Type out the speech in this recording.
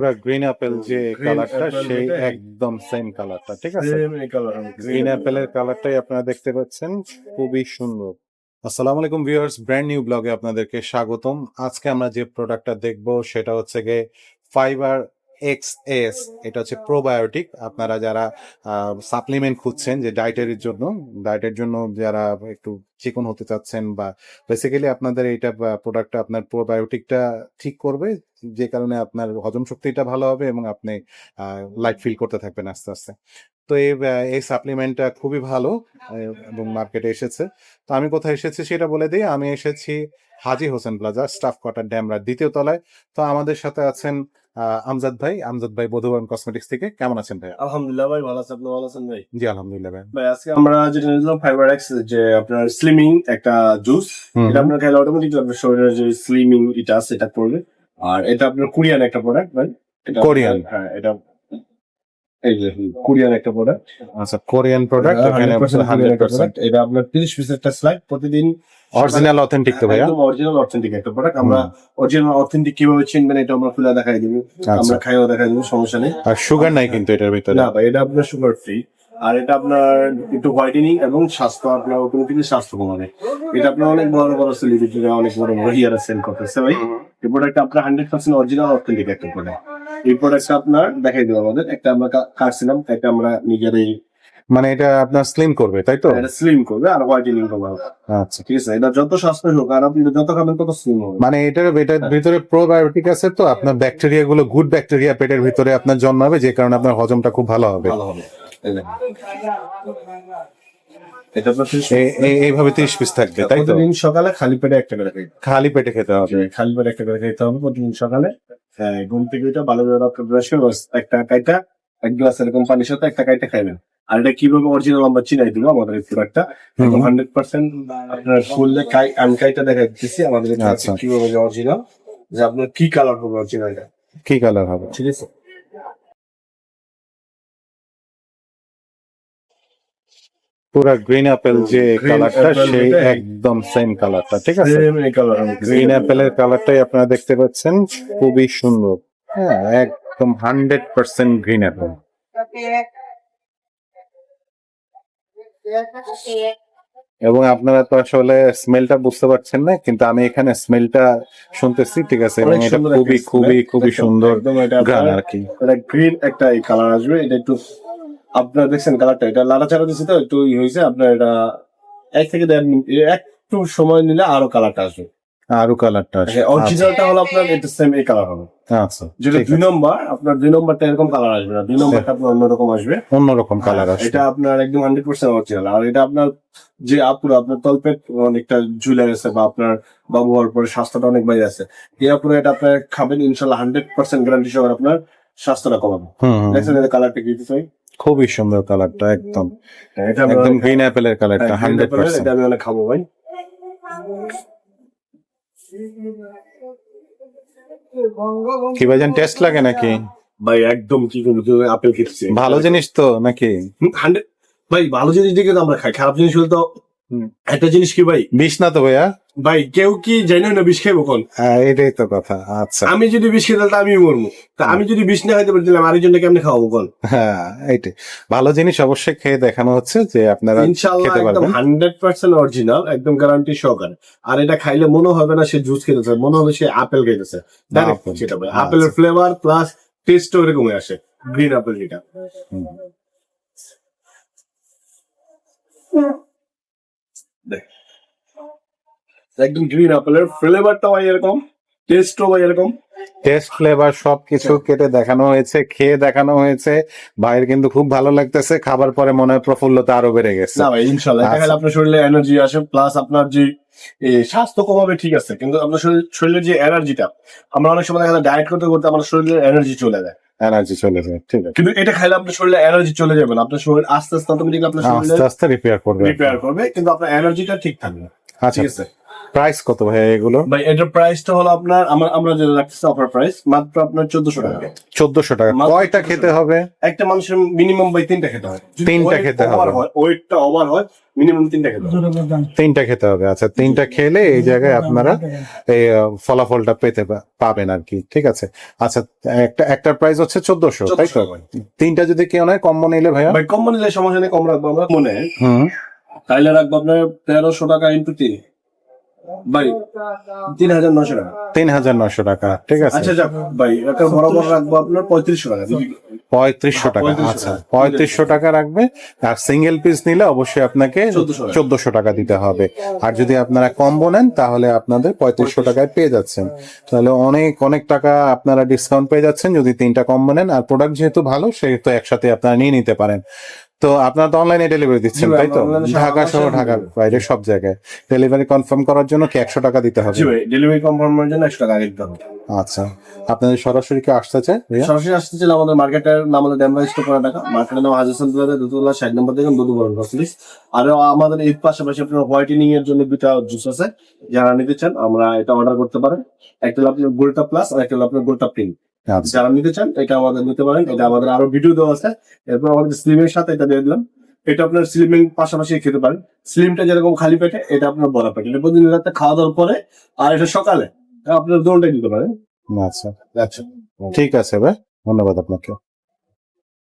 পুরো green Apple যে কালারটা সেই একদম সেম কালারটা ঠিক আছে? গ্রিন অ্যাপেলের কালারটাই আপনারা দেখতে পাচ্ছেন খুবই সুন্দর। আসসালামু আলাইকুম ভিউয়ার্স ব্র্যান্ড নিউ ব্লগে আপনাদেরকে স্বাগতম। আজকে আমরা যে প্রোডাক্টটা দেখব সেটা হচ্ছে গিয়ে ফাইবার এক্স এস এটা হচ্ছে প্রোবায়োটিক আপনারা যারা সাপ্লিমেন্ট খুঁজছেন যে ডায়েটের জন্য ডায়েটের জন্য যারা একটু চিকন হতে চাচ্ছেন বা বেসিক্যালি আপনাদের এইটা প্রোডাক্টটা আপনার প্রোবায়োটিকটা ঠিক করবে, যে কারণে আপনার হজম শক্তিটা ভালো হবে এবং আপনি লাইট ফিল করতে থাকবেন আস্তে আস্তে। তো এই এই সাপ্লিমেন্টটা খুবই ভালো এবং মার্কেটে এসেছে। তো আমি কোথায় এসেছি সেটা বলে দিই। আমি এসেছি Haji Hossain plaza staff quarter, Demra, দ্বিতীয় তলায়। তো আমাদের সাথে আছেন আমজাদ ভাই আমজাদ ভাই বধুবান কসমেটিক্স থেকে। কেমন আছেন ভাই আলহামদুলিল্লাহ ভাই ভালো আছেন আপনি ভালো আছেন ভাই? জি আলহামদুলিল্লাহ ভাই ভাই আজকে আমরা যেটা নিলাম ফাইবার এক্স যে আপনার স্লিমিং একটা জুস এটা আপনার খাইলে অটোমেটিক আপনার শরীরের যে স্লিমিং এটা আছে এটা করবে আর এটা আপনার কোরিয়ান একটা প্রোডাক্ট ভাই। এটা- কোরিয়ান? হ্যাঁ এটা এই যে কোরিয়ান একটা প্রোডাক্ট আচ্ছা কোরিয়ান প্রোডাক্ট এখানে হান্ড্রেড পার্সেন্ট এটা আপনার তিরিশ পিসের একটা স্লাইড প্রতিদিন অরিজিনাল অথেন্টিক তো ভাইয়া। একদম অরিজিনাল অথেন্টিক একটা প্রোডাক্ট আমরা অরিজিনাল অথেন্টিক কীভাবে চিনবেন এটা আমরা খুলে দেখাই দিব। আচ্ছা। আমরা খাইও দেখাই দিব সমস্যা নেই। আর সুগার নাই কিন্তু এটার ভিতরে। না ভাই এটা আপনার সুগার ফ্রি আর এটা আপনার একটু হোয়াইটেনিং এবং স্বাস্থ্য আপনার অটোমেটিকলি স্বাস্থ্য কমাবে। এটা আপনার অনেক বড় বড় সেলিব্রিটিরা অনেক বড় বড় হিয়ার সেল করতেছে ভাই। এই প্রোডাক্ট আপনার হান্ড্রেড পার্সেন্ট অরিজিনাল অথেন্টিক একটা প্রোডাক্ট এই প্রোডাক্টটা আপনার দেখাই দেবো আমাদের। একটা আমরা কাটছিলাম একটা আমরা নিজেরাই মানে এটা আপনার স্লিম করবে তাই তো? এটা স্লিম করবে আর হোয়াইটেনিং করবে আচ্ছা। ঠিক আছে এটা যত সাশ্রয় হোক আর আপনি যত খাবেন তত স্লিম হবে। মানে এটার এটার ভিতরে প্রোবায়োটিক আছে তো? আপনার ব্যাকটেরিয়া গুলো গুড ব্যাকটেরিয়া পেটের ভিতরে আপনার জন্মাবে যে কারণে আপনার হজমটা খুব ভালো হবে। ভালো হবে। এইভাবে তিরিশ পিস থাকবে তাই তো? সকালে খালি পেটে একটা করে খালি পেটে খেতে হবে। খালি পেটে একটা করে খেতে হবে প্রতিদিন সকালে। হ্যাঁ, ঘুম থেকে ওইটা ভালো করে রক্ত ব্রাশ করে একটা কাইটা এক গ্লাস এরকম পানির সাথে একটা কাইটা খাইবেন আর এটা কীভাবে অরিজিনাল আমরা চিনাই দিব আমাদের এই প্রোডাক্টটা একদম হান্ড্রেড পার্সেন্ট আপনার ফুললে কাই আমি কাইটা দেখা দিচ্ছি আমাদের আচ্ছা। কীভাবে অরিজিনাল যে আপনার কি কালার হবে অরিজিনালটা কি কালার হবে? ঠিক আছে? পুরো গ্রিন অ্যাপেল যে কালারটা সেই একদম সেম কালারটা ঠিক আছে? গ্রিন অ্যাপেলের কালারটাই আপনারা দেখতে পাচ্ছেন খুবই সুন্দর। হ্যাঁ একদম হান্ড্রেড পার্সেন্ট গ্রিন অ্যাপেল এবং আপনারা তো আসলে স্মেলটা বুঝতে পারছেন না কিন্তু আমি এখানে স্মেলটা শুনতেছি ঠিক আছে? এবং এটা খুবই খুবই খুবই সুন্দর গান আর কি। গ্রিন একটা কালার আসবে এটা একটু আপনার দেখছেন কালারটা এটা লাড়া চাড়া দিচ্ছে তো একটু ই হয়েছে আপনার এটা এক থেকে দেড় মিনিট একটু সময় নিলে আরও কালারটা আসবে। আরও কালারটা আছে অরিজিনালটা হলো আপনার এটা সেম এই কালার হবে। আচ্ছা যেটা দুই নম্বর আপনার দুই নম্বরটা এরকম কালার আসবে না দুই নম্বরটা আপনার অন্যরকম আসবে। অন্যরকম কালার আসবে। এটা আপনার একদম হান্ড্রেড পার্সেন্ট অরিজিনাল আর এটা আপনার যে আপুরা আপনার তলপেট অনেকটা ঝুলে গেছে বা আপনার বাবু হওয়ার পরে স্বাস্থ্যটা অনেক বাইরে আছে এই আপুরা এটা আপনার খাবেন ইনশাল্লাহ হান্ড্রেড পার্সেন্ট গ্যারান্টি সহ আপনার স্বাস্থ্যটা কমাবে। দেখছেন এটা কালারটা কি দিতে খুবই সুন্দর কালারটা একদম। একদম গ্রিন অ্যাপেলের কালারটা হ্যাঁ, হান্ড্রেড এর পার্সেন্ট আমি অনেক খাব ভাই। কি ভাইজান টেস্ট লাগে নাকি? ভাই একদম কি আপেল খেতে ভালো জিনিস তো নাকি? ভাই ভালো জিনিস দিকে তো আমরা খাই খারাপ জিনিস হলে তো। একটা জিনিস কি ভাই? বিষ না তো ভাইয়া? ভাই কেউ কি জানি না বিষ খাইবো কোন হ্যাঁ, এটাই তো কথা। আচ্ছা। আমি যদি বিষ খেতে তাহলে আমি মরবো। তা আমি যদি বিষ না খাইতে পারছিলাম আরেকজনকে কেমনে খাওয়াবো কোন হ্যাঁ এইটাই। ভালো জিনিস অবশ্যই খেয়ে দেখানো হচ্ছে যে আপনারা ইনশাল্লাহ খেতে একদম পারবেন। হান্ড্রেড পার্সেন্ট অরিজিনাল একদম গ্যারান্টি সহকারে। আর এটা খাইলে মনে হবে না সে জুস খেতেছে মনে হবে সে আপেল খেতেছে। সেটা ভাই। আপেলের ফ্লেভার প্লাস টেস্ট এরকমই আসে গ্রিন আপেল যেটা। একদম গ্রিন আপেলের ফ্লেভারটাও ভাই এরকম টেস্টও এরকম। টেস্ট ফ্লেভার সবকিছু কেটে দেখানো হয়েছে খেয়ে দেখানো হয়েছে। ভাইয়ের কিন্তু খুব ভালো লাগতেছে খাবার পরে মনে হয় প্রফুল্লতা আরও বেড়ে গেছে। না ভাই ইনশাল্লাহ আচ্ছা। আপনার শরীরে এনার্জি আসে প্লাস আপনার যে স্বাস্থ্য কমাবে ঠিক আছে কিন্তু আপনার শরীর শরীরের যে এনার্জিটা আমরা অনেক সময় দেখা যায় ডায়েট করতে করতে আমার শরীরের এনার্জি চলে যায়। এনার্জি চলে যায় ঠিক আছে। কিন্তু এটা খাইলে আপনার শরীরে এনার্জি চলে যাবে না। আপনার শরীর আস্তে আস্তে অটোমেটিক আপনার শরীরে আস্তে আস্তে রিপেয়ার করবে। রিপেয়ার করবে কিন্তু আপনার এনার্জিটা ঠিক থাকবে আচ্ছা। ঠিক আছে? প্রাইস কত ভাইয়া এগুলো? ভাই এটার প্রাইসটা হলো আপনার আমরা আমরা যেটা রাখতেছি অফার প্রাইস মাত্র আপনার চোদ্দশো টাকা। চোদ্দশো টাকা। কয়টা খেতে হবে? একটা মানুষের মিনিমাম ভাই তিনটা খেতে হয়। তিনটা খেতে হবে। ওয়েটটা ওভার হয় মিনিমাম তিনটা খেতে হবে। তিনটা খেতে হবে। আচ্ছা তিনটা খেলে এই জায়গায় আপনারা এই ফলাফলটা পেতে পাবেন আর কি ঠিক আছে? আচ্ছা একটা একটা প্রাইস হচ্ছে চোদ্দশো তাই তো? তিনটা যদি কেউ নেয় কম্বো নিলে ভাইয়া? ভাই কম নিলে সমস্যা নেই কম রাখব আমরা মনে। হুম। তাইলে রাখব আপনার তেরোশো টাকা ইন্টু তিন। ভাই তিন হাজার নশো টাকা। তিন হাজার নশো টাকা ঠিক আছে। আচ্ছা যাক ভাই একটা বরাবর রাখব আপনার পঁয়ত্রিশশো টাকা পঁয়ত্রিশশো টাকা 3500 আচ্ছা পঁয়ত্রিশশো টাকা রাখবে। আর সিঙ্গেল পিস নিলে অবশ্যই আপনাকে চোদ্দশো টাকা। দিতে হবে। আর যদি আপনারা কম্বো নেন তাহলে আপনাদের পঁয়ত্রিশশো টাকায় পেয়ে যাচ্ছেন। তাহলে অনেক অনেক টাকা আপনারা ডিসকাউন্ট পেয়ে যাচ্ছেন যদি তিনটা কম্বো নেন। আর প্রোডাক্ট যেহেতু ভালো সেহেতু একসাথে আপনারা নিয়ে নিতে পারেন। তো আপনারা তো অনলাইনে ডেলিভারি দিচ্ছেন তাই তো? ঢাকা সহ ঢাকার বাইরে সব জায়গায়। ডেলিভারি কনফার্ম করার জন্য কি একশো টাকা দিতে হবে? জি ভাই ডেলিভারি কনফার্মের জন্য একশো টাকা দিতে হবে। আচ্ছা আপনাদের সরাসরি কি আসতে চায় ভাইয়া? সরাসরি আসতে চাইলে আমাদের মার্কেটের নাম হলো ড্যামরা স্টোর করা টাকা মার্কেটের নাম হাজার সান্তুলাতে দুতলা ষাট নম্বর থেকে দুটো বড় প্লিজ আর আমাদের এর পাশাপাশি আপনার হোয়াইটেনিং এর জন্য দুটা জুস আছে। যারা নিতে চান আমরা এটা অর্ডার করতে পারেন। একটা হলো আপনার গোল্টা প্লাস আর একটা হলো আপনার গোল্টা প্রিন্ট আচ্ছা যারা নিতে চান, এটা আমাদের নিতে পারেন। এটা আমাদের আরও ভিডিও দেওয়া আছে। এরপর আমাদের স্লিমের সাথে এটা দিয়ে দিলাম। এটা আপনার স্লিমিং পাশাপাশি খেতে পারেন। স্লিমটা যেরকম খালি পেটে, এটা আপনার বড় পেটে। এটা প্রতিদিন রাতে খাওয়া দাওয়ার পরে আর এটা সকালে আপনার দোলটা দিতে পারেন। আচ্ছা আচ্ছা। ঠিক আছে ভাই, ধন্যবাদ আপনাকে।